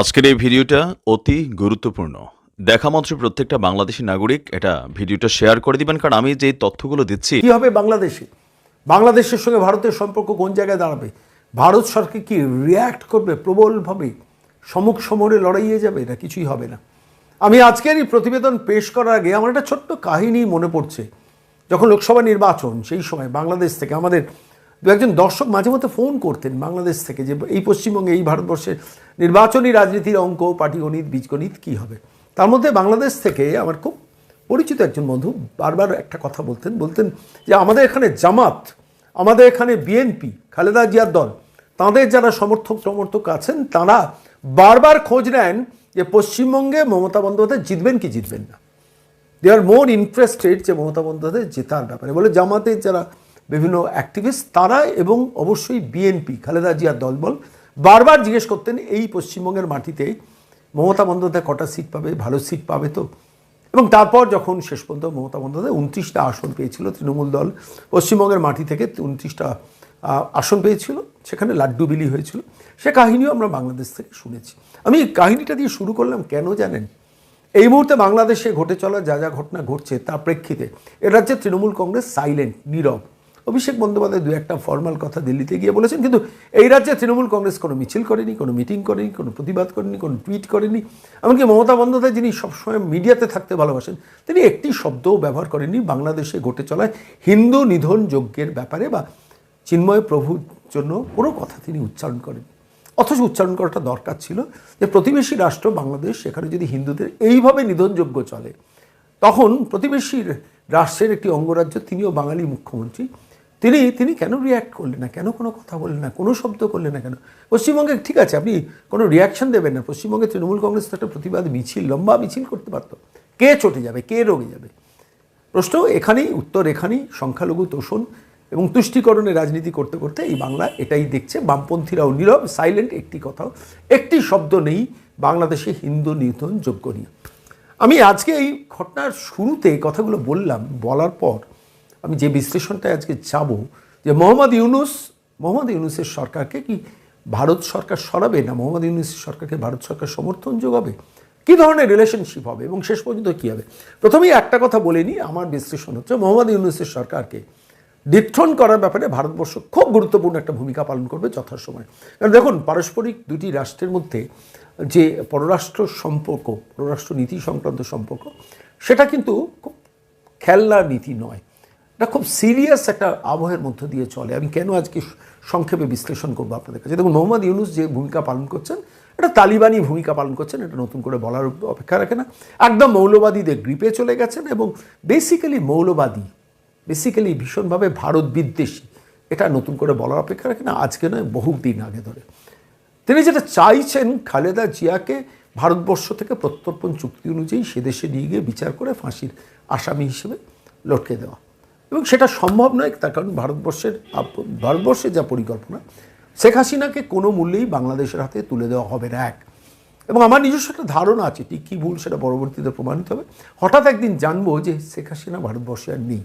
আজকের এই ভিডিওটা অতি গুরুত্বপূর্ণ। দেখা মাত্র প্রত্যেকটা বাংলাদেশি নাগরিক এটা ভিডিওটা শেয়ার করে দিবেন, কারণ আমি যে তথ্যগুলো দিচ্ছি কি হবে বাংলাদেশে? বাংলাদেশের সঙ্গে ভারতের সম্পর্ক কোন জায়গায় দাঁড়াবে? ভারত সরকার কি রিয়্যাক্ট করবে প্রবলভাবে? সমুখ সমরে লড়াইয়ে যাবে না, কিছুই হবে না। আমি আজকের এই প্রতিবেদন পেশ করার আগে আমার একটা ছোট্ট কাহিনী মনে পড়ছে। যখন লোকসভা নির্বাচন, সেই সময় বাংলাদেশ থেকে আমাদের দু একজন দর্শক মাঝে মধ্যে ফোন করতেন বাংলাদেশ থেকে যে এই পশ্চিমবঙ্গে, এই ভারতবর্ষের নির্বাচনী রাজনীতির অঙ্ক পাটিগণিত বীজগণিত কী হবে? তার মধ্যে বাংলাদেশ থেকে আমার খুব পরিচিত একজন বন্ধু বারবার একটা কথা বলতেন। বলতেন যে আমাদের এখানে জামাত, আমাদের এখানে বিএনপি, খালেদা জিয়ার দল, তাদের যারা সমর্থক সমর্থক আছেন, তারা বারবার খোঁজ নেন যে পশ্চিমবঙ্গে মমতা বন্দ্যোপাধ্যায় জিতবেন কি জিতবেন না। দে আর মোর ইন্টারেস্টেড যে মমতা বন্দ্যোপাধ্যায় জেতার ব্যাপারে। বলে জামাতের যারা বিভিন্ন অ্যাক্টিভিস্ট তারা এবং অবশ্যই বিএনপি খালেদা জিয়ার দলবল, বারবার জিজ্ঞেস করতেন এই পশ্চিমবঙ্গের মাটিতে মমতা বন্দ্যোপাধ্যায় কটা সিট পাবে, ভালো সিট পাবে তো? এবং তারপর যখন শেষ পর্যন্ত মমতা বন্দ্যোপাধ্যায় উনত্রিশটা আসন পেয়েছিল তৃণমূল দল, পশ্চিমবঙ্গের মাটি থেকে উনত্রিশটা আসন পেয়েছিল, সেখানে লাড্ডু বিলি হয়েছিল। সে কাহিনীও আমরা বাংলাদেশ থেকে শুনেছি। আমি কাহিনীটা দিয়ে শুরু করলাম কেন জানেন? এই মুহূর্তে বাংলাদেশে ঘটে চলা যা যা ঘটনা ঘটছে তার প্রেক্ষিতে এ রাজ্যে তৃণমূল কংগ্রেস সাইলেন্ট নীরব। অভিষেক বন্দ্যোপাধ্যায় দু একটা ফর্মাল কথা দিল্লিতে গিয়ে বলেছেন, কিন্তু এই রাজ্যে তৃণমূল কংগ্রেস কোনো মিছিল করেনি, কোনো মিটিং করেনি, কোনো প্রতিবাদ করেনি, কোনো টুইট করেনি। এমনকি মমতা বন্দ্যোপাধ্যায়, যিনি সবসময় মিডিয়াতে থাকতে ভালোবাসেন, তিনি একটি শব্দও ব্যবহার করেননি বাংলাদেশে ঘটে চলায় হিন্দু নিধন যজ্ঞের ব্যাপারে বা চিন্ময় প্রভুর জন্য কোনো কথা তিনি উচ্চারণ করেন অথচ উচ্চারণ করাটা দরকার ছিল যে প্রতিবেশী রাষ্ট্র বাংলাদেশ, সেখানে যদি হিন্দুদের এইভাবে নিধনযোগ্য চলে, তখন প্রতিবেশীর রাষ্ট্রের একটি অঙ্গরাজ্য, তিনিও বাঙালি মুখ্যমন্ত্রী তিনি তিনি কেন রিয়্যাক্ট করলেন না? কেন কোনো কথা বললেন না? কোনো শব্দ করলেন না কেন? পশ্চিমবঙ্গে ঠিক আছে, আপনি কোনো রিয়াকশন দেবেন না। পশ্চিমবঙ্গে তৃণমূল কংগ্রেস তো একটা প্রতিবাদ মিছিল, লম্বা মিছিল করতে পারতো। কে চটে যাবে? কে রোগে যাবে? প্রশ্ন এখানেই, উত্তর এখানেই, সংখ্যালঘু তোষণ এবং তুষ্টিকরণের রাজনীতি করতে করতে এই বাংলা এটাই দেখছে। বামপন্থীরাও নীরব সাইলেন্ট একটি কথাও। একটি শব্দ নেই, বাংলাদেশে হিন্দু নিধন যোগ্য নিয়ে। আমি আজকে এই ঘটনার শুরুতে কথাগুলো বললাম, বলার পর আমি যে বিশ্লেষণটা আজকে যাব, যে মোহাম্মদ ইউনুস, মোহাম্মদ ইউনুসের সরকারকে কি ভারত সরকার সরাবে না মোহাম্মদ ইউনুসের সরকারকে ভারত সরকার সমর্থন যোগাবে? কী ধরনের রিলেশনশিপ হবে এবং শেষ পর্যন্ত কী হবে? প্রথমেই একটা কথা বলে নিই, আমার বিশ্লেষণ হচ্ছে মোহাম্মদ ইউনুসের সরকারকে ডিথ্রন করার ব্যাপারে ভারতবর্ষ খুব গুরুত্বপূর্ণ একটা ভূমিকা পালন করবে যথাসময়। কারণ দেখুন, পারস্পরিক দুটি রাষ্ট্রের মধ্যে যে পররাষ্ট্র সম্পর্ক, পররাষ্ট্র নীতি সংক্রান্ত সম্পর্ক, সেটা কিন্তু খুব খেলনার নীতি নয়। এটা খুব সিরিয়াস একটা আবহের মধ্য দিয়ে চলে। আমি কেন আজকে সংক্ষেপে বিশ্লেষণ করব আপনাদের কাছে? দেখুন, মোহাম্মদ ইউনুস যে ভূমিকা পালন করছেন, এটা তালিবানি ভূমিকা পালন করছেন, এটা নতুন করে বলার অপেক্ষা রাখে না। একদম মৌলবাদীদের গ্রিপে চলে গেছেন এবং বেসিক্যালি মৌলবাদী বেসিক্যালি ভীষণভাবে ভারত বিদ্বেষী, এটা নতুন করে বলার অপেক্ষা রাখে না, আজকে নয়, বহুদিন আগে ধরে। তিনি যেটা চাইছেন, খালেদা জিয়াকে ভারতবর্ষ থেকে প্রত্যর্পণ চুক্তি অনুযায়ী সে দেশে নিয়ে গিয়ে বিচার করে ফাঁসির আসামি হিসেবে লটকে দেওয়া। এবং সেটা সম্ভব নয়, তার কারণ ভারতবর্ষের ভারতবর্ষের যা পরিকল্পনা, শেখ হাসিনাকে কোনো মূল্যেই বাংলাদেশের হাতে তুলে দেওয়া হবে না, এক। এবং আমার নিজস্ব একটা ধারণা আছে, ঠিক কী ভুল সেটা পরবর্তীতে প্রমাণিত হবে। হঠাৎ একদিন জানব যে শেখ হাসিনা ভারতবর্ষে আর নেই।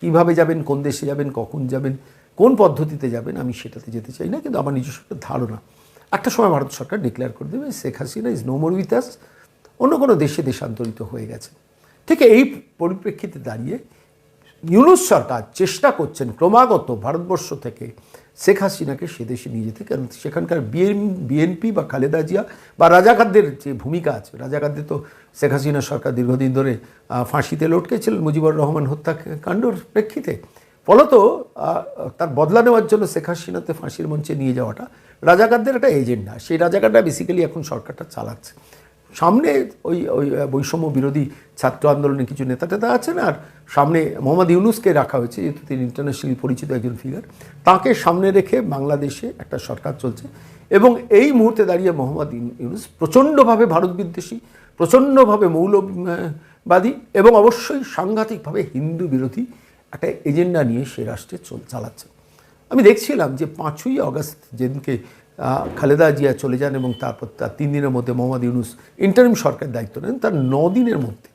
কীভাবে যাবেন, কোন দেশে যাবেন, কখন যাবেন, কোন পদ্ধতিতে যাবেন, আমি সেটাতে যেতে চাই না, কিন্তু আমার নিজস্ব একটা ধারণা। একটা সময় ভারত সরকার ডিক্লেয়ার করে দেবে, Sheikh Hasina is no more with us, অন্য কোনো দেশে দেশান্তরিত হয়ে গেছে। ঠিক এই পরিপ্রেক্ষিতে দাঁড়িয়ে ইউনুস সরকার চেষ্টা করছেন ক্রমাগত ভারতবর্ষ থেকে শেখ হাসিনাকে সে দেশে নিয়ে যেতে, কারণ সেখানকার বিএন বিএনপি বা খালেদা জিয়া বা রাজাকারদের যে ভূমিকা আছে রাজাকারদের তো শেখ হাসিনা সরকার দীর্ঘদিন ধরে ফাঁসিতে লটকেছিলেন মুজিবুর রহমান হত্যাকাণ্ডর প্রেক্ষিতে। ফলত তার বদলা নেওয়ার জন্য শেখ হাসিনাতে ফাঁসির মঞ্চে নিয়ে যাওয়াটা রাজাকারদের একটা এজেন্ডা। সেই রাজাকারটা বেসিক্যালি এখন সরকারটা চালাচ্ছে। সামনে ওই ওই বৈষম্য বিরোধী ছাত্র আন্দোলনের কিছু নেতা টেতা আছেন, আর সামনে মোহাম্মদ ইউনুসকে রাখা হয়েছে, যেহেতু তিনি ইন্টারন্যাশনালি পরিচিত একজন ফিগার তাকে সামনে রেখে বাংলাদেশে একটা সরকার চলছে। এবং এই মুহূর্তে দাঁড়িয়ে মোহাম্মদ ইউনুস প্রচণ্ডভাবে ভারত বিদ্বেষী, প্রচণ্ডভাবে মৌলবাদী এবং অবশ্যই সাংঘাতিকভাবে হিন্দু বিরোধী একটা এজেন্ডা নিয়ে সে রাষ্ট্রে চল, চালাচ্ছে। আমি দেখছিলাম যে পাঁচই অগস্ট যেদিনকে খালেদা জিয়া চলে যান এবং তারপর তার তিন দিনের মধ্যে মোহাম্মদ ইউনুস ইন্টারিম সরকার দায়িত্ব নেন, তার দিনের মধ্যে,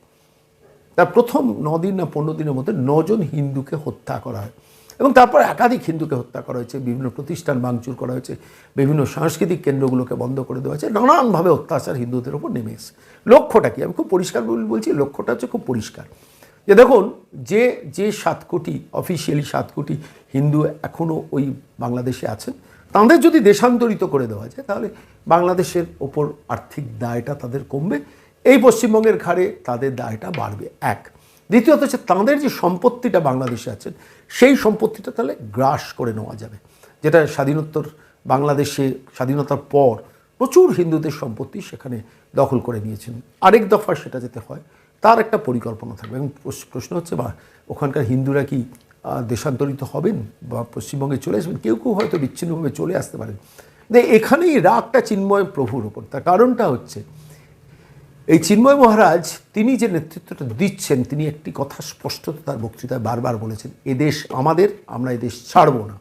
তার প্রথম দিন না পনেরো দিনের মধ্যে নজন হিন্দুকে হত্যা করা হয় এবং তারপর একাধিক হিন্দুকে হত্যা করা হয়েছে, বিভিন্ন প্রতিষ্ঠান ভাঙচুর করা হয়েছে, বিভিন্ন সাংস্কৃতিক কেন্দ্রগুলোকে বন্ধ করে দেওয়া হয়েছে, নানানভাবে অত্যাচার হিন্দুদের ওপর নেমে এসেছে। লক্ষ্যটা কি? আমি খুব পরিষ্কার বলছি, লক্ষ্যটা হচ্ছে খুব পরিষ্কার। যে দেখুন, যে যে সাত কোটি অফিসিয়ালি সাত কোটি হিন্দু এখনও ওই বাংলাদেশে আছেন তাদের যদি দেশান্তরিত করে দেওয়া যায়, তাহলে বাংলাদেশের ওপর আর্থিক দায়টা তাদের কমবে, এই পশ্চিমবঙ্গের ঘাড়ে তাদের দায়টা বাড়বে, এক। দ্বিতীয়ত হচ্ছে তাঁদের যে সম্পত্তিটা বাংলাদেশে আছেন সেই সম্পত্তিটা তাহলে গ্রাস করে নেওয়া যাবে, যেটা স্বাধীনোত্তর, বাংলাদেশে স্বাধীনতার পর প্রচুর হিন্দুদের সম্পত্তি সেখানে দখল করে নিয়েছেন। আরেক দফা সেটা যেতে হয়, তার একটা পরিকল্পনা থাকবে, এবং প্রশ- প্রশ্ন হচ্ছে বা ওখানকার হিন্দুরা কি দেশান্তরিত হবেন বা পশ্চিমবঙ্গে চলে আসবেন, কেউ কেউ হয়তো বিচ্ছিন্নভাবে চলে আসতে পারেন। এখানেই রাগটা চিন্ময় প্রভুর ওপর। তার কারণটা হচ্ছে, এই চিন্ময় মহারাজ তিনি যে নেতৃত্বটা দিচ্ছেন, তিনি একটি কথা স্পষ্ট তার বক্তৃতায় বারবার বলেছেন এদেশ আমাদের, আমরা এদেশ ছাড়বো না।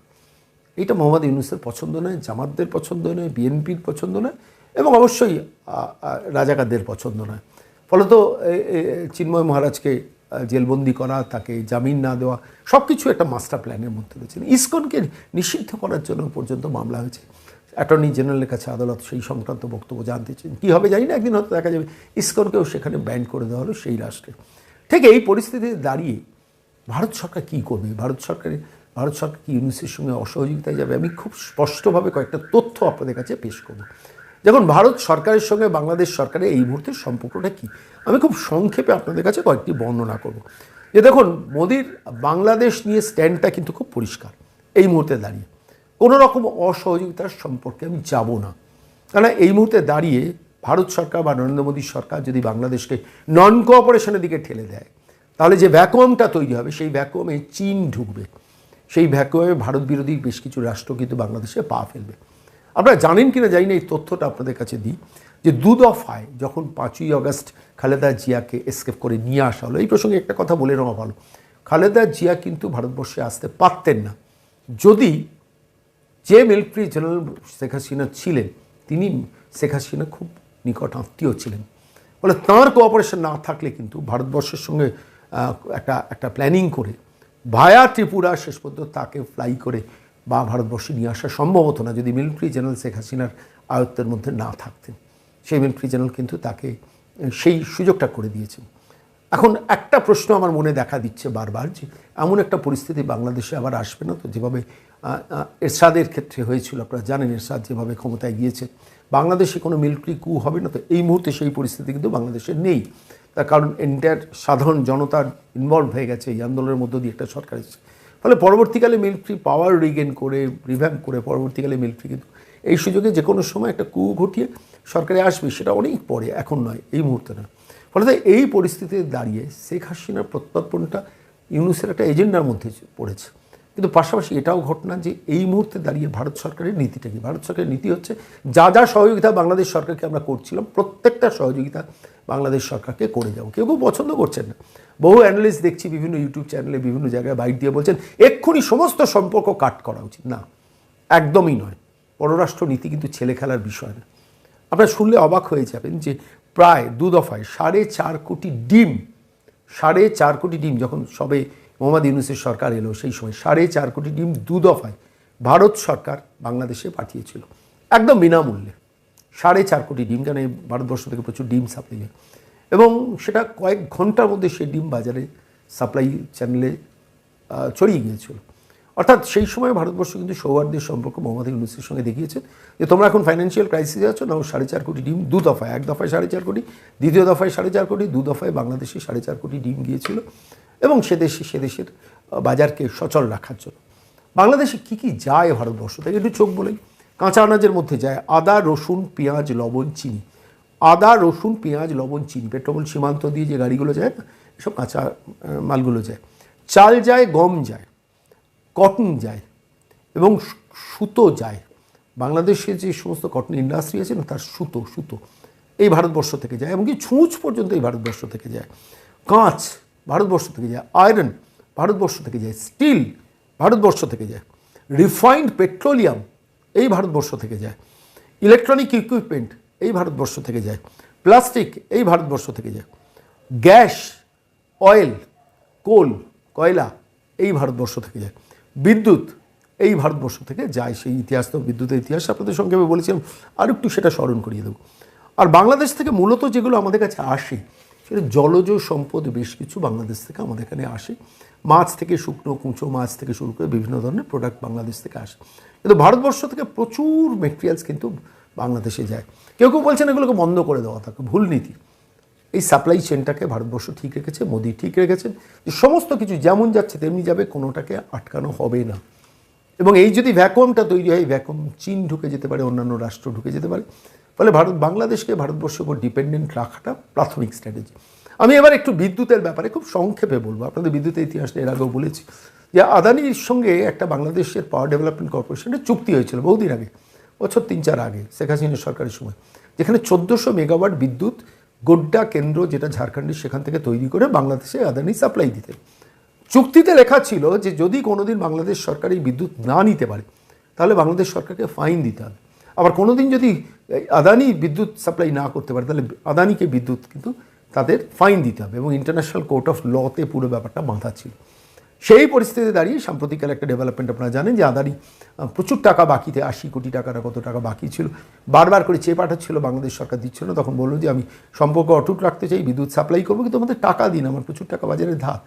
এটা মোহাম্মদ ইউনুসের পছন্দ নয়, জামাতদের পছন্দ নয়, বিএনপির পছন্দ নয় এবং অবশ্যই রাজাকারদের পছন্দ নয়। ফলত চিন্ময় মহারাজকে জেলবন্দি করা, তাকে জামিন না দেওয়া সব কিছু একটা মাস্টার প্ল্যানের মধ্যে রয়েছে। ইসকনকে নিষিদ্ধ করার জন্য পর্যন্ত মামলা হয়েছে। অ্যাটর্নি জেনারেলের কাছে আদালত সেই সংক্রান্ত বক্তব্য জানতে চেন কী হবে জানি না, একদিন হয়তো দেখা যাবে। ইসকনকেও সেখানে ব্যান করে দেওয়া হলো সেই রাষ্ট্রে ঠিক এই পরিস্থিতিতে দাঁড়িয়ে ভারত সরকার কী করবে? ভারত সরকারের, ভারত সরকার কি ইউনিসের সঙ্গে অসহযোগিতায় যাবে? আমি খুব স্পষ্টভাবে কয়েকটা তথ্য আপনাদের কাছে পেশ করব। দেখুন, ভারত সরকারের সঙ্গে বাংলাদেশ সরকারের এই মুহূর্তে সম্পর্কটা কি? আমি খুব সংক্ষেপে আপনাদের কাছে কয়েকটি বর্ণনা করব। যে দেখুন, মোদির বাংলাদেশ নিয়ে স্ট্যান্ডটা কিন্তু খুব পরিষ্কার এই মুহূর্তে দাঁড়িয়ে। কোনো রকম অসহযোগিতার সম্পর্কে আমি যাব না। কেন এই মুহূর্তে দাঁড়িয়ে ভারত সরকার বা নরেন্দ্র মোদী সরকার যদি বাংলাদেশকে নন কোঅপারেশনের দিকে ঠেলে দেয়, তাহলে যে ভ্যাকুয়ামটা তৈরি হবে, সেই ভ্যাকুয়ামে চীন ঢুকবে। সেই ভ্যাকুয়ামে ভারত বিরোধী বেশ কিছু রাষ্ট্র কিন্তু বাংলাদেশে পা ফেলবে। আপনারা জানেন কিনা জানি না, এই তথ্যটা আপনাদের কাছে দিই, যে দু দফায় যখন পাঁচই আগস্ট খালেদা জিয়াকে এসকেপ করে নিয়ে আসা হলো, এই প্রসঙ্গে একটা কথা বলে নেওয়া ভালো। খালেদা জিয়া কিন্তু ভারতবর্ষে আসতে পারতেন না। যদি যে মিলিটারি জেনারেল শেখ হাসিনা ছিলেন, তিনি শেখ হাসিনা খুব নিকট আত্মীয় ছিলেন। ফলে তাঁর কোঅপারেশন না থাকলে কিন্তু ভারতবর্ষের সঙ্গে একটা একটা প্ল্যানিং করে ভায়া ত্রিপুরা শেষ পর্যন্ত তাকে ফ্লাই করে বা ভারতবর্ষে নিয়ে আসা সম্ভব হতো না, যদি মিলিটারি জেনারেল শেখ হাসিনার আয়ত্তের মধ্যে না থাকতেন। সেই মিলিটারি জেনারেল কিন্তু তাকে সেই সুযোগটা করে দিয়েছেন। এখন একটা প্রশ্ন আমার মনে দেখা দিচ্ছে বারবার যে, এমন একটা পরিস্থিতি বাংলাদেশে আবার আসবে না তো? যেভাবে এরশাদের ক্ষেত্রে হয়েছিল, আপনারা জানেন এরশাদ যেভাবে ক্ষমতায় গিয়েছে। বাংলাদেশে কোনো মিলিটারি কু হবে না তো? এই মুহূর্তে সেই পরিস্থিতি কিন্তু বাংলাদেশে নেই। তার কারণ এন্টায়ার সাধারণ জনতার ইনভলভ হয়ে গেছে, এই আন্দোলনের মধ্য দিয়ে একটা সরকার ফলে পরবর্তীকালে মিলিটারি পাওয়ার রিগেন করে রিভ্যাম্প করে পরবর্তীকালে মিলিটারি কিন্তু এই সুযোগে যে কোনো সময় একটা কু ঘটিয়ে সরকারে আসবে সেটা অনেক পরে, এখন নয়, এই মুহূর্তে না ফলে এই পরিস্থিতিতে দাঁড়িয়ে শেখ হাসিনার প্রত্যর্পণটা ইউনুসের একটা এজেন্ডার মধ্যে পড়েছে। কিন্তু পাশাপাশি এটাও ঘটনা যে এই মুহূর্তে দাঁড়িয়ে ভারত সরকারের নীতিটা কি? ভারত সরকারের নীতি হচ্ছে যা যা সহযোগিতা বাংলাদেশ সরকারকে আমরা করছিলাম, প্রত্যেকটা সহযোগিতা বাংলাদেশ সরকারকে করে যাব। কেউ কেউ পছন্দ করছেন না। বহু অ্যানালিস্ট দেখছি বিভিন্ন ইউটিউব চ্যানেলে বিভিন্ন জায়গায় বাইট দিয়ে বলছেন, এক্ষুনি সমস্ত সম্পর্ক কাট করা উচিত। না, একদমই নয়। পররাষ্ট্র নীতি কিন্তু ছেলে খেলার বিষয় না। আপনারা শুনলে অবাক হয়ে যাবেন যে প্রায় দু দফায় সাড়ে চার কোটি ডিম, সাড়ে চার কোটি ডিম যখন সবে মোহাম্মদ ইউনুসের সরকার এলো, সেই সময় সাড়ে চার কোটি ডিম দু দফায় ভারত সরকার বাংলাদেশে পাঠিয়েছিল। একদম বিনামূল্যে। সাড়ে চার কোটি ডিম কেন? এই ভারতবর্ষ থেকে প্রচুর ডিম সাপ্লাই হয়। এবং সেটা কয়েক ঘণ্টার মধ্যে সেই ডিম বাজারে সাপ্লাই চ্যানেলে ছড়িয়ে গিয়েছিল। অর্থাৎ সেই সময় ভারতবর্ষ কিন্তু সৌহার্দ্যের সম্পর্ক মোহাম্মদ ইউনুসের সঙ্গে দেখিয়েছে যে, তোমরা এখন ফাইন্যান্সিয়াল ক্রাইসিসে আছো, নাও সাড়ে চার কোটি ডিম। দু দফায়, এক দফায় সাড়ে চার কোটি, দ্বিতীয় দফায় সাড়ে চার কোটি, দু দফায় বাংলাদেশে সাড়ে চার কোটি ডিম গিয়েছিল এবং সে দেশে, সে দেশের বাজারকে সচল রাখার জন্য। বাংলাদেশে কি কি যায় ভারতবর্ষ? থেকে একটু চোখ বলেই। কাঁচা আনাজের মধ্যে যায় আদা, রসুন, পেঁয়াজ, লবণ, চিনি। আদা, রসুন, পেঁয়াজ, লবণ, চিনি পেট্রোল সীমান্ত দিয়ে যে গাড়িগুলো যায় না, এসব কাঁচা মালগুলো যায়। চাল যায়, গম যায়, কটন যায় এবং সুতো যায়। বাংলাদেশে যে সমস্ত কটন ইন্ডাস্ট্রি আছে না, তার সুতো সুতো এই ভারতবর্ষ থেকে যায় এমনকি ছুঁচ পর্যন্ত এই ভারতবর্ষ থেকে যায়। কাঁচ ভারতবর্ষ থেকে যায় আয়রন ভারতবর্ষ থেকে যায় স্টিল ভারতবর্ষ থেকে যায় রিফাইন্ড পেট্রোলিয়াম এই ভারতবর্ষ থেকে যায়। ইলেকট্রনিক ইকুইপমেন্ট এই ভারতবর্ষ থেকে যায়। প্লাস্টিক এই ভারতবর্ষ থেকে যায়। গ্যাস, অয়েল, কোল, কয়লা এই ভারতবর্ষ থেকে যায়। বিদ্যুৎ এই ভারতবর্ষ থেকে যায়। সেই ইতিহাস তো, বিদ্যুতের ইতিহাস আপনাদের আমি বলেছিলাম, আর একটু সেটা স্মরণ করিয়ে দেবো। আর বাংলাদেশ থেকে মূলত যেগুলো আমাদের কাছে আসে, সেটা জলজ সম্পদ বেশ কিছু বাংলাদেশ থেকে আমাদের এখানে আসে। মাছ থেকে শুকনো কুঁচো মাছ থেকে শুরু করে বিভিন্ন ধরনের প্রোডাক্ট বাংলাদেশ থেকে আসে। কিন্তু ভারতবর্ষ থেকে প্রচুর মেটেরিয়ালস কিন্তু বাংলাদেশে যায়। কেউ কেউ বলছেন এগুলোকে বন্ধ করে দেওয়া থাকে, ভুল নীতি। এই সাপ্লাই চেনটাকে ভারতবর্ষ ঠিক রেখেছে, মোদি ঠিক রেখেছেন। যে সমস্ত কিছু যেমন যাচ্ছে তেমনি যাবে, কোনোটাকে আটকানো হবে না। এবং এই যদি ভ্যাকুয়ামটা তৈরি হয় ভ্যাকুয়াম চীন ঢুকে যেতে পারে, অন্যান্য রাষ্ট্র ঢুকে যেতে পারে। ফলে ভারত, বাংলাদেশকে ভারতবর্ষের উপর ডিপেন্ডেন্ট রাখাটা প্রাথমিক স্ট্র্যাটেজি আমি এবার একটু বিদ্যুতের ব্যাপারে খুব সংক্ষেপে বলব। আপনাদের বিদ্যুতের ইতিহাসটা এর আগেও বলেছি যে আদানির সঙ্গে একটা বাংলাদেশের পাওয়ার ডেভেলপমেন্ট কর্পোরেশনের চুক্তি হয়েছিল বহুদিন আগে। বছর তিন চার আগে, শেখ হাসিনার সরকারের সময়। যেখানে চোদ্দোশো মেগাওয়াট বিদ্যুৎ গোড্ডা কেন্দ্র যেটা ঝাড়খণ্ডের সেখান থেকে তৈরি করে বাংলাদেশে আদানি সাপ্লাই দিতে। চুক্তিতে লেখা ছিল যে যদি কোনোদিন বাংলাদেশ সরকার এই বিদ্যুৎ না নিতে পারে, তাহলে বাংলাদেশ সরকারকে ফাইন দিতে হবে। আবার কোনোদিন যদি আদানি বিদ্যুৎ সাপ্লাই না করতে পারে, তাহলে আদানিকে বিদ্যুৎ কিন্তু তাদের ফাইন দিতে হবে এবং ইন্টারন্যাশনাল কোর্ট অফ লতে পুরো ব্যাপারটা বাঁধা ছিল। সেই পরিস্থিতিতে দাঁড়িয়ে সাম্প্রতিককাল একটা ডেভেলপমেন্ট আপনারা জানেন যে আদানি প্রচুর টাকা বাকিতে, আশি কোটি টাকার কত টাকা বাকি ছিল। বারবার করে চেয়ে পাঠাচ্ছিল, বাংলাদেশ সরকার দিচ্ছিল না। তখন বলল যে, আমি সম্পর্ক অটুট রাখতে চাই, বিদ্যুৎ সাপ্লাই করব, কিন্তু আমাদের টাকা দিন, আমার প্রচুর টাকা বাজারে ধার।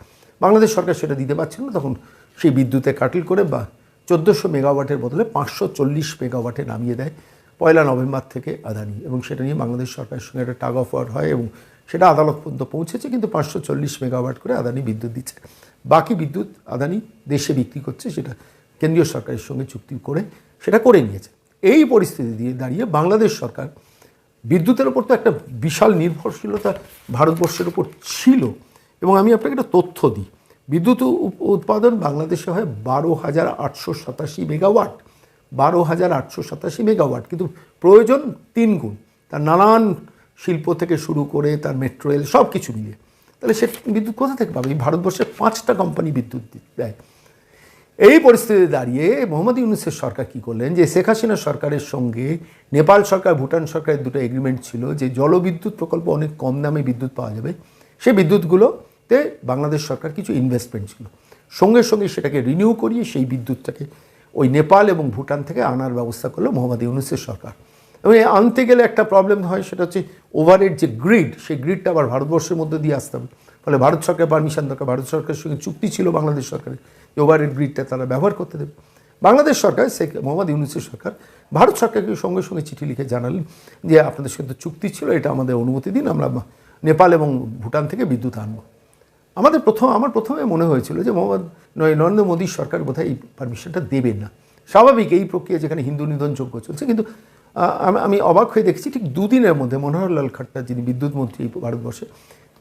বাংলাদেশ সরকার সেটা দিতে পারছিল না। তখন সেই বিদ্যুতে কাটিল করে বা চোদ্দোশো মেগাওয়াটের বদলে পাঁচশো চল্লিশ মেগাওয়াটে নামিয়ে দেয় পয়লা নভেম্বর থেকে আদানি। এবং সেটা নিয়ে বাংলাদেশ সরকারের সঙ্গে একটা টাগ অফ হয় এবং সেটা আদালত পর্যন্ত পৌঁছেছে, কিন্তু পাঁচশো চল্লিশ মেগাওয়াট করে আদানি বিদ্যুৎ দিচ্ছে। বাকি বিদ্যুৎ আদানি দেশে বিক্রি করছে, সেটা কেন্দ্রীয় সরকারের সঙ্গে চুক্তি করে সেটা করে নিয়েছে। এই পরিস্থিতি দিয়ে দাঁড়িয়ে বাংলাদেশ সরকার বিদ্যুতের ওপর তো একটা বিশাল নির্ভরশীলতা ভারতবর্ষের উপর ছিল। এবং আমি আপনাকে একটা তথ্য দিই, বিদ্যুৎ উৎপাদন বাংলাদেশে হয় বারো হাজার আটশো সাতাশি মেগাওয়াট, বারো হাজার আটশো সাতাশি মেগাওয়াট, কিন্তু প্রয়োজন তিন গুণ তার নানান শিল্প থেকে শুরু করে তার মেট্রো রেল সব কিছু মিলিয়ে। তাহলে সে বিদ্যুৎ কোথা থেকে পাবে? এই ভারতবর্ষে পাঁচটা কোম্পানি বিদ্যুৎ দেয়। এই পরিস্থিতিতে দাঁড়িয়ে মোহাম্মদ ইউনুসের সরকার কি করলেন? যে শেখ হাসিনা সরকারের সঙ্গে নেপাল সরকার, ভুটান সরকারের দুটো এগ্রিমেন্ট ছিল যে জলবিদ্যুৎ প্রকল্প অনেক কম দামে বিদ্যুৎ পাওয়া যাবে। সেই বিদ্যুৎগুলোতে বাংলাদেশ সরকার কিছু ইনভেস্টমেন্ট ছিল। সঙ্গে সঙ্গে সেটাকে রিনিউ করিয়ে সেই বিদ্যুৎটাকে ওই নেপাল এবং ভুটান থেকে আনার ব্যবস্থা করল মোহাম্মদ ইউনুসের সরকার। এবং আনতে গেলে একটা প্রবলেম হয়, সেটা হচ্ছে ওভারের যে গ্রিড সেই গ্রিডটা আবার ভারতবর্ষের মধ্যে দিয়ে আসতে হবে ফলে ভারত সরকার পারমিশন দরকার ভারত সরকারের সঙ্গে চুক্তি ছিল বাংলাদেশ সরকারের, যে ওভারের গ্রিডটা তারা ব্যবহার করতে দেবে। বাংলাদেশ সরকার, শেখ মোহাম্মদ ইউনুসের সরকার, ভারত সরকারকে সঙ্গে সঙ্গে চিঠি লিখে জানালেন যে, আপনাদের সঙ্গে চুক্তি ছিল, এটা আমাদের অনুমতি দিন, আমরা নেপাল এবং ভুটান থেকে বিদ্যুৎ আনব। আমাদের প্রথম, আমার প্রথমে মনে হয়েছিল যে, মোহাম্মদ নরেন্দ্র মোদীর সরকার বোধহয় এই পারমিশনটা দেবেন না। স্বাভাবিক এই প্রক্রিয়া যেখানে হিন্দু নিধন নিধনযোগ্য চলছে, কিন্তু আমি- অবাক হয়ে দেখছি ঠিক দুদিনের মধ্যে মনোহরলাল খাট্টার যিনি বিদ্যুৎ মন্ত্রী ভারতবর্ষে,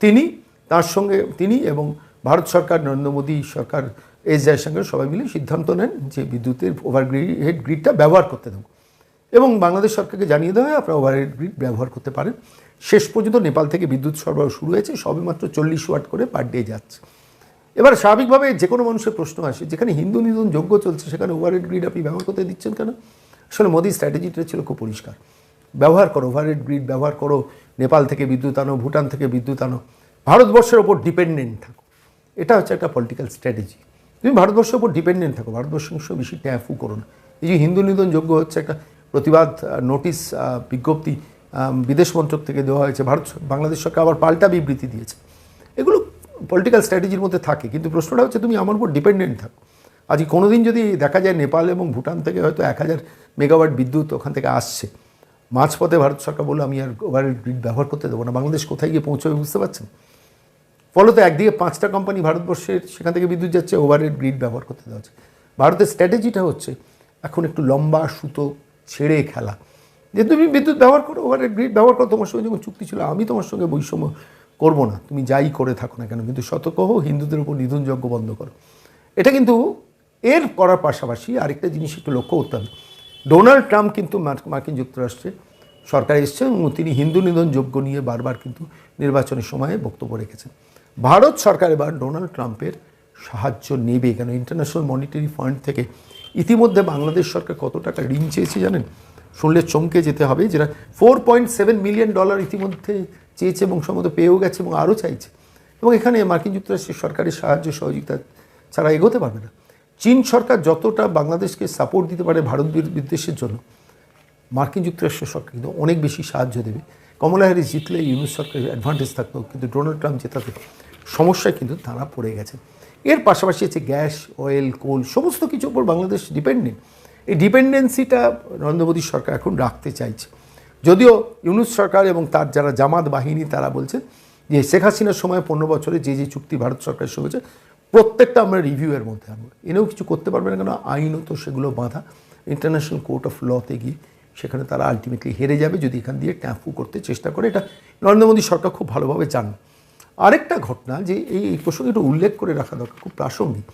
তিনি, তার সঙ্গে তিনি এবং ভারত সরকার, নরেন্দ্র মোদী সরকার, এস জয়শঙ্কর সবাই মিলে সিদ্ধান্ত নেন যে বিদ্যুতের ওভার হেড গ্রিডটা ব্যবহার করতে দেবো। এবং বাংলাদেশ সরকারকে জানিয়ে দেওয়া হয়, আপনারা ওভারহেড গ্রিড ব্যবহার করতে পারেন। শেষ পর্যন্ত নেপাল থেকে বিদ্যুৎ সরবরাহ শুরু হয়েছে সবেমাত্র চল্লিশ ওয়াট করে পার ডে যাচ্ছে। এবার স্বাভাবিকভাবে যে কোনো মানুষের প্রশ্ন আসে, যেখানে হিন্দু নিধন যোগ্য চলছে, সেখানে ওভারহেড গ্রিড আপনি ব্যবহার করতে দিচ্ছেন কেন? আসলে মোদির স্ট্র্যাটেজিটা ছিল খুব পরিষ্কার। ব্যবহার করো ওভারহেড গ্রিড ব্যবহার করো, নেপাল থেকে বিদ্যুৎ আনো, ভুটান থেকে বিদ্যুৎ আনো, ভারতবর্ষের ওপর ডিপেন্ডেন্ট থাকো। এটা হচ্ছে একটা পলিটিক্যাল স্ট্র্যাটেজি তুমি ভারতবর্ষের ওপর ডিপেন্ডেন্ট থাকো, ভারতবর্ষের সঙ্গে বেশি ট্যাফু করো না। এই যে হিন্দু নিধন যোগ্য হচ্ছে একটা প্রতিবাদ নোটিশ বিজ্ঞপ্তি বিদেশ মন্ত্রক থেকে দেওয়া হয়েছে, ভারত বাংলাদেশ সরকার আবার পাল্টা বিবৃতি দিয়েছে। এগুলো পলিটিক্যাল স্ট্র্যাটেজির মধ্যে থাকে, কিন্তু প্রশ্নটা হচ্ছে তুমি আমার উপর ডিপেন্ডেন্ট থাকো। আজকে কোনো দিন যদি দেখা যায় নেপাল এবং ভুটান থেকে হয়তো এক হাজার মেগাওয়াট বিদ্যুৎ ওখান থেকে আসছে, মাঝপথে ভারত সরকার বলল, আমি আর ওভার গ্রিড ব্যবহার করতে দেবো না, বাংলাদেশ কোথায় গিয়ে পৌঁছবে বুঝতে পারছেন? ফলত একদিকে পাঁচটা কোম্পানি ভারতবর্ষের সেখান থেকে বিদ্যুৎ যাচ্ছে ওভারের গ্রিড ব্যবহার করতে দেওয়া হচ্ছে। ভারতের স্ট্র্যাটেজিটা হচ্ছে, এখন একটু লম্বা সুতো ছেড়ে খেলা। যে তুমি বিদ্যুৎ ব্যবহার করো ওভারের গ্রিড ব্যবহার করো, তোমার সঙ্গে যখন চুক্তি ছিল, আমি তোমার সঙ্গে বৈষম্য করব না, তুমি যাই করে থাকো না কেন, কিন্তু সতর্ক হও, হিন্দুদের উপর নিধনযজ্ঞ বন্ধ করো। এটা কিন্তু এর করার পাশাপাশি আরেকটা জিনিস একটু লক্ষ্য করতে হবে। ডোনাল্ড ট্রাম্প কিন্তু মার্কিন যুক্তরাষ্ট্রে সরকার এসছে এবং তিনি হিন্দু নিধন যোগ্য নিয়ে বারবার কিন্তু নির্বাচনের সময়ে বক্তব্য রেখেছেন। ভারত সরকার এবার ডোনাল্ড ট্রাম্পের সাহায্য নেবে কেন? ইন্টারন্যাশনাল মনিটারি ফান্ড থেকে ইতিমধ্যে বাংলাদেশ সরকার কত টাকা ঋণ চেয়েছে জানেন? শুনলে চমকে যেতে হবে যেটা four point seven million dollar ইতিমধ্যে চেয়েছে এবং সম্ভবত পেয়েও গেছে এবং আরও চাইছে। এবং এখানে মার্কিন যুক্তরাষ্ট্রের সরকারের সাহায্য সহযোগিতা ছাড়া এগোতে পারবে না। চীন সরকার যতটা বাংলাদেশকে সাপোর্ট দিতে পারে ভারত বিদ্বেষের জন্য, মার্কিন যুক্তরাষ্ট্র সরকার কিন্তু অনেক বেশি সাহায্য দেবে। কমলা হ্যারিস জিতলে ইউনুস সরকারের অ্যাডভান্টেজ থাকতো, কিন্তু ডোনাল্ড ট্রাম্প জেতাতে সমস্যায় কিন্তু তারা পড়ে গেছে। এর পাশাপাশি আছে গ্যাস, অয়েল, কোল, সমস্ত কিছুর উপর বাংলাদেশ ডিপেন্ডেন্ট এই ডিপেন্ডেন্সিটা নরেন্দ্র মোদী সরকার এখন রাখতে চাইছে। যদিও ইউনুস সরকার এবং তার যারা জামাত বাহিনী, তারা বলছে যে শেখ হাসিনার সময় পনেরো বছরে যে যে চুক্তি ভারত সরকারের সঙ্গে প্রত্যেকটা আমরা রিভিউয়ের মধ্যে আনব। এনেও কিছু করতে পারবে না কেন? আইনত সেগুলো বাঁধা। ইন্টারন্যাশনাল কোর্ট অফ লতে গিয়ে সেখানে তারা আলটিমেটলি হেরে যাবে যদি এখান দিয়ে ট্যাম্পু করতে চেষ্টা করে। এটা নরেন্দ্র মোদী সরকার খুব ভালোভাবে জানেন। আরেকটা ঘটনা যে এই এই প্রসঙ্গে একটু উল্লেখ করে রাখা দরকার, খুব প্রাসঙ্গিক।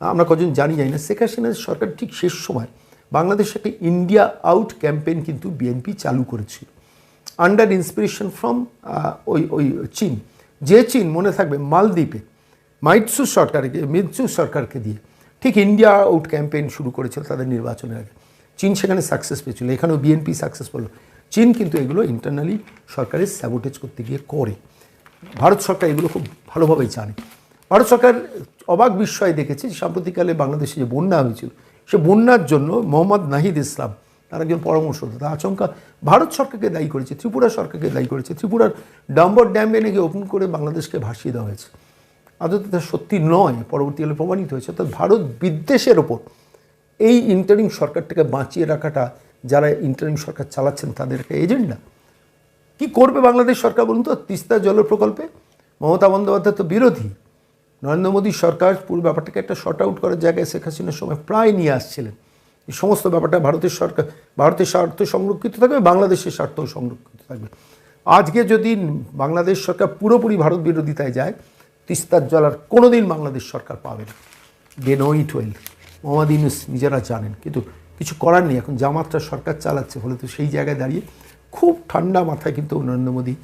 আমরা কজন জানি যাই না। শেখ হাসিনার সরকার ঠিক শেষ সময় বাংলাদেশে একটা ইন্ডিয়া আউট ক্যাম্পেইন কিন্তু বিএনপি চালু করেছিল। আন্ডার ইন্সপিরেশন ফ্রম ওই ওই, চীন। যে চীন মনে থাকবে, মালদ্বীপে মাইৎসু সরকারকে, মিৎসু সরকারকে দিয়ে। ঠিক ইন্ডিয়া আউট ক্যাম্পেইন শুরু করেছিল তাদের নির্বাচনের আগে। চীন সেখানে সাকসেস পেয়েছিল। এখানেও বিএনপি সাকসেস পেল চীন কিন্তু এগুলো ইন্টারনালি সরকারের স্যাবোটেজ করতে গিয়ে করে। ভারত সরকার এগুলো খুব ভালোভাবেই জানে। ভারত সরকার অবাক বিস্ময় দেখেছে সাম্প্রতিককালে বাংলাদেশে যে বন্যা হয়েছিল, সে বন্যার জন্য মোহাম্মদ নাহিদ ইসলাম, তার একজন পরামর্শদাতা আচমকা ভারত সরকারকে দায়ী করেছে, ত্রিপুরা সরকারকে দায়ী করেছে। ত্রিপুরার ডাম্বর ড্যাম নাকি ওপেন করে বাংলাদেশকে ভাসিয়ে দেওয়া হয়েছে। আদতে তা সত্যি নয়, পরবর্তীকালে প্রমাণিত হয়েছে। অর্থাৎ ভারত বিদ্বেষের ওপর এই ইন্টারিম সরকারটাকে বাঁচিয়ে রাখাটা যারা ইন্টারিম সরকার চালাচ্ছেন তাদের একটা এজেন্ডা কি করবে বাংলাদেশ সরকার বলুন তো? তিস্তা জল প্রকল্পে মমতা বন্দ্যোপাধ্যায় তো বিরোধী। নরেন্দ্র মোদী সরকার পুরো ব্যাপারটাকে একটা শর্ট আউট করার জায়গায় শেখ হাসিনার সময় প্রায় নিয়ে আসছিলেন। এই সমস্ত ব্যাপারটা ভারতের সরকার, ভারতের স্বার্থ সংরক্ষিত থাকবে, বাংলাদেশের স্বার্থ সংরক্ষিত থাকবে। আজকে যদি বাংলাদেশ সরকার পুরোপুরি ভারত বিরোধিতায় যায় তিস্তার জল আর কোনোদিন বাংলাদেশ সরকার পাবে না। They know it well Mohammad Yunus নিজেরা জানেন, কিন্তু কিছু করার নেই। এখন জামাতটা সরকার চালাচ্ছে, ফলে তো সেই জায়গায় দাঁড়িয়ে খুব ঠান্ডা মাথায় কিন্তু নরেন্দ্র মোদী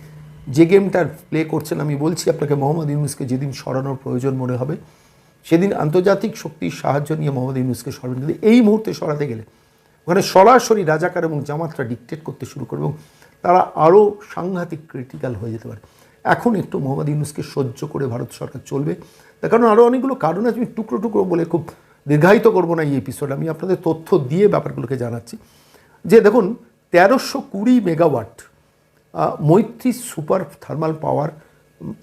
যে গেমটার প্লে করছেন। আমি বলছি আপনাকে, মোহাম্মদ ইউনুসকে যেদিন সরানোর প্রয়োজন মনে হবে, সেদিন আন্তর্জাতিক শক্তির সাহায্য নিয়ে মোহাম্মদ ইউনুসকে সরাবেন। কিন্তু এই মুহূর্তে সরাতে গেলে ওখানে সরাসরি রাজাকার এবং জামাতরা ডিকটেট করতে শুরু করবে এবং তারা আরও সাংঘাতিক ক্রিটিক্যাল হয়ে যেতে পারে। এখন একটু মোহাম্মদ ইউনুসকে সহ্য করে ভারত সরকার চলবে। তার কারণ আরও অনেকগুলো কারণ আছে, আমি টুকরো টুকরো বলে খুব দীর্ঘায়িত করব না এই এপিসোড আমি আপনাদের তথ্য দিয়ে ব্যাপারগুলোকে জানাচ্ছি। যে দেখুন, তেরোশো কুড়ি মেগাওয়াট মৈত্রী সুপার থার্মাল পাওয়ার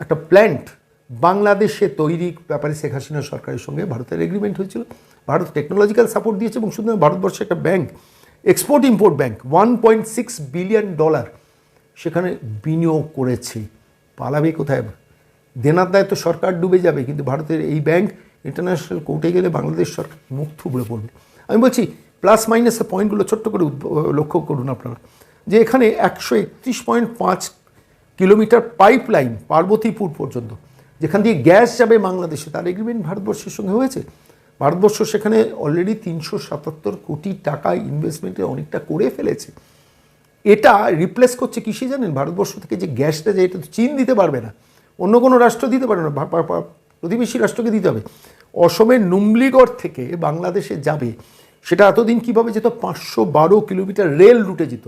একটা প্ল্যান্ট বাংলাদেশে তৈরি, ব্যাপারে শেখ হাসিনা সরকারের সঙ্গে ভারতের এগ্রিমেন্ট হয়েছিল। ভারত টেকনোলজিক্যাল সাপোর্ট দিয়েছে এবং শুধু ভারতবর্ষে একটা bank export import bank one point six billion dollar সেখানে বিনিয়োগ করেছে। পালাবে কোথায়? দেনার দায় তো সরকার ডুবে যাবে, কিন্তু ভারতের এই ব্যাংক ইন্টারন্যাশনাল কোর্টে গেলে বাংলাদেশ সরকার মুখ থুবড়ে পড়বে। আমি বলছি প্লাস মাইনাসের পয়েন্টগুলো ছোট্ট করে লক্ষ্য করুন আপনারা। যে এখানে একশো একত্রিশ পয়েন্ট পাঁচ কিলোমিটার পাইপ লাইন পার্বতীপুর পর্যন্ত, যেখান দিয়ে গ্যাস যাবে বাংলাদেশে, তার এগ্রিমেন্ট ভারতবর্ষের সঙ্গে হয়েছে। ভারতবর্ষ সেখানে অলরেডি তিনশো সাতাত্তর কোটি টাকা ইনভেস্টমেন্টে অনেকটা করে ফেলেছে। এটা রিপ্লেস করছে কৃষি জানেন? ভারতবর্ষ থেকে যে গ্যাসটা যে এটা চীন দিতে পারবে না। অন্য কোনো রাষ্ট্র দিতে পারবে না। প্রতিবেশী রাষ্ট্রকে দিতে হবে। অসমের নুমলিগড় থেকে বাংলাদেশে যাবে, সেটা এতদিন কীভাবে যেত? পাঁচশো বারো কিলোমিটার রেল রুটে যেত।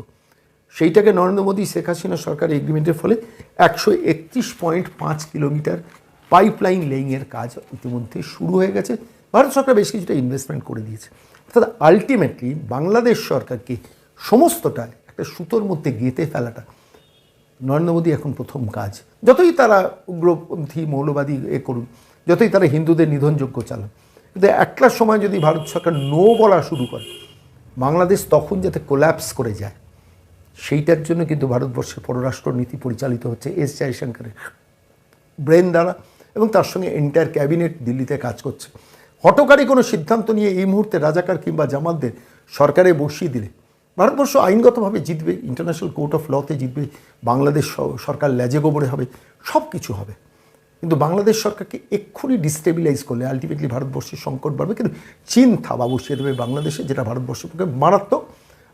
সেইটাকে নরেন্দ্র মোদী, শেখ হাসিনা সরকার এগ্রিমেন্টের ফলে একশো একত্রিশ পয়েন্ট পাঁচ কিলোমিটার পাইপলাইন লেইংয়ের কাজ ইতিমধ্যে শুরু হয়ে গেছে। ভারত সরকার বেশ কিছুটা ইনভেস্টমেন্ট করে দিয়েছে। অর্থাৎ আলটিমেটলি বাংলাদেশ সরকারকে সমস্তটা একটা সুতোর মধ্যে গেঁথে ফেলাটা। নরেন্দ্র মোদী এখন প্রথম কাজ। যতই তারা উগ্রপন্থী, মৌলবাদী এ করুন, যতই তারা হিন্দুদের নিধনযোগ্য চালান, কিন্তু একটা সময় যদি ভারত সরকার নো বলা শুরু করে, বাংলাদেশ তখন যাতে কোল্যাপস করে যায়, সেইটার জন্য কিন্তু ভারতবর্ষের পররাষ্ট্র নীতি পরিচালিত হচ্ছে এস জয়শঙ্করের। ব্রেন দ্বারা এবং তার সঙ্গে এন্টায়ার ক্যাবিনেট দিল্লিতে কাজ করছে। হটকারী কোনো সিদ্ধান্ত নিয়ে এই মুহূর্তে রাজাকার কিংবা জামাতদের সরকারে বসিয়ে দিলে ভারতবর্ষ আইনগতভাবে জিতবে ইন্টারন্যাশনাল কোর্ট অফ লতে জিতবে, বাংলাদেশ সরকার লেজে গোবরে হবে, সব কিছু হবে। কিন্তু বাংলাদেশ সরকারকে এক্ষুনি ডিস্টেবিলাইজ করলে আলটিমেটলি ভারতবর্ষের সংকট বাড়বে। কিন্তু চীন থাবা বসিয়ে দেবে বাংলাদেশে, যেটা ভারতবর্ষের পক্ষে মারাত্মক।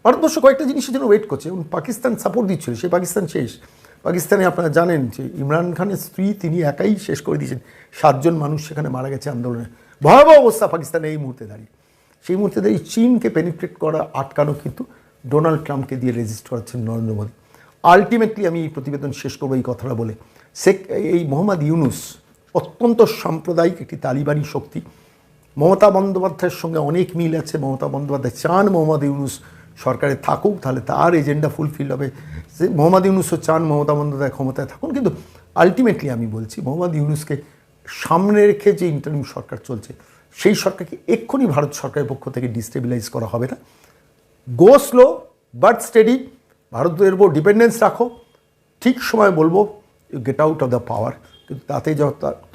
ভারতবর্ষ কয়েকটা জিনিসের জন্য ওয়েট করছে। এবং পাকিস্তান সাপোর্ট দিচ্ছিল, সেই পাকিস্তান শেষ। পাকিস্তানে আপনারা জানেন যে ইমরান খানের স্ত্রী তিনি একাই শেষ করে দিয়েছেন। সাতজন মানুষ সেখানে মারা গেছে আন্দোলনে। ভয়াবহ অবস্থা পাকিস্তানে এই মুহূর্তে দাঁড়িয়ে। সেই মুহূর্তে দাঁড়িয়ে চীনকে পেনিট্রেট করা আটকানো কিন্তু ডোনাল্ড ট্রাম্পকে দিয়ে রেজিস্ট করাচ্ছেন নরেন্দ্র মোদী। আলটিমেটলি আমি এই প্রতিবেদন শেষ করব এই কথাটা বলে। শেখ, এই মোহাম্মদ ইউনুস অত্যন্ত সাম্প্রদায়িক একটি তালিবানি শক্তি। মমতা বন্দ্যোপাধ্যায়ের সঙ্গে অনেক মিল আছে। মমতা বন্দ্যোপাধ্যায় চান মোহাম্মদ ইউনুস সরকারে থাকুক, তাহলে তার এজেন্ডা ফুলফিল হবে। সে মোহাম্মদ ইউনুসও চান মমতা বন্দ্যোপাধ্যায় ক্ষমতায় থাকুন। কিন্তু আলটিমেটলি আমি বলছি, মোহাম্মদ ইউনুসকে সামনে রেখে যে ইন্টারিম সরকার চলছে, সেই সরকারকে এক্ষুনি ভারত সরকারের পক্ষ থেকে ডিস্টেবিলাইজ করা হবে না। গো স্লো বাট স্টেডি ভারতের উপর ডিপেন্ডেন্স রাখো। ঠিক সময় বলব you get out of the power কিন্তু তাতে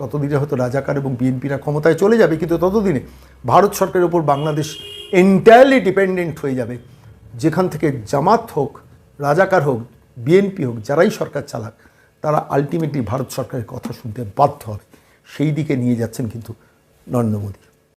ততদিনে হয়তো রাজাকার এবং বিএনপিরা ক্ষমতায় চলে যাবে, কিন্তু ততদিনে ভারত সরকারের উপর বাংলাদেশ এন্টায়ারলি ডিপেন্ডেন্ট হয়ে যাবে। যেখান থেকে জামাত হোক, রাজাকার হোক বিএনপি হোক, যারাই সরকার চালাক, তারা আলটিমেটলি ভারত সরকারের কথা শুনতে বাধ্য হবে। সেই দিকে নিয়ে যাচ্ছেন কিন্তু নরেন্দ্র মোদী।